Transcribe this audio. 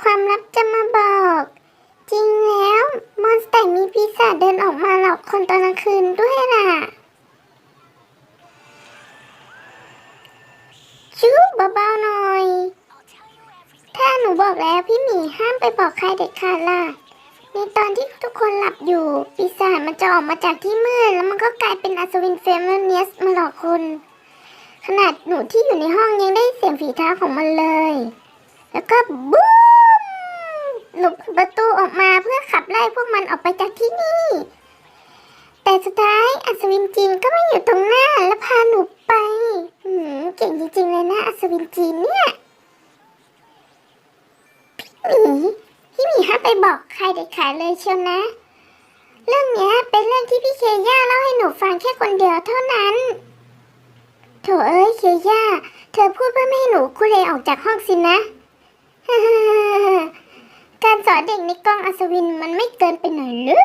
ความลับจะมาบอก จริงแล้ว มอนสเตอร์มีปีศาจเดินออกมาหลอกคนตอนกลางคืนด้วยล่ะชูเบาๆหน่อย ถ้าหนูบอกแล้วพี่หมีห้ามไปบอกใครเด็ดขาดล่ะ ในตอนที่ทุกคนหลับอยู่ปีศาจมันจะออกมาจากที่มืดแล้วมันก็กลายเป็นอัศวินเฟมเนียสมาหลอกคนขนาดหนูที่อยู่ในห้องยังได้เสียงฝีเท้าของมันเลย แล้วก็บูม หนูเปิดประตูออกมาเพื่อขับไล่พวกมันออกไปจากที่นี่ แต่สุดท้ายอัศวินจีนก็ไม่อยู่ตรงหน้าและพาหนูไปหืมเก่งจริงๆเลยนะอัศวินจีนเนี่ยพี่หมีพี่หมีห้ามไปบอกใครเด็ดขาดเลยเชียวนะ เรื่องนี้เป็นเรื่องที่พี่เคย่าเล่าให้หนูฟังแค่คนเดียวเท่านั้นโถเอ้ยเคย่า เธอพูดเพื่อไม่ให้หนูคุเลออกจากห้องสินะกา เด็กในกล้องอัศวินมันไม่เกินไปหน่อยหรือ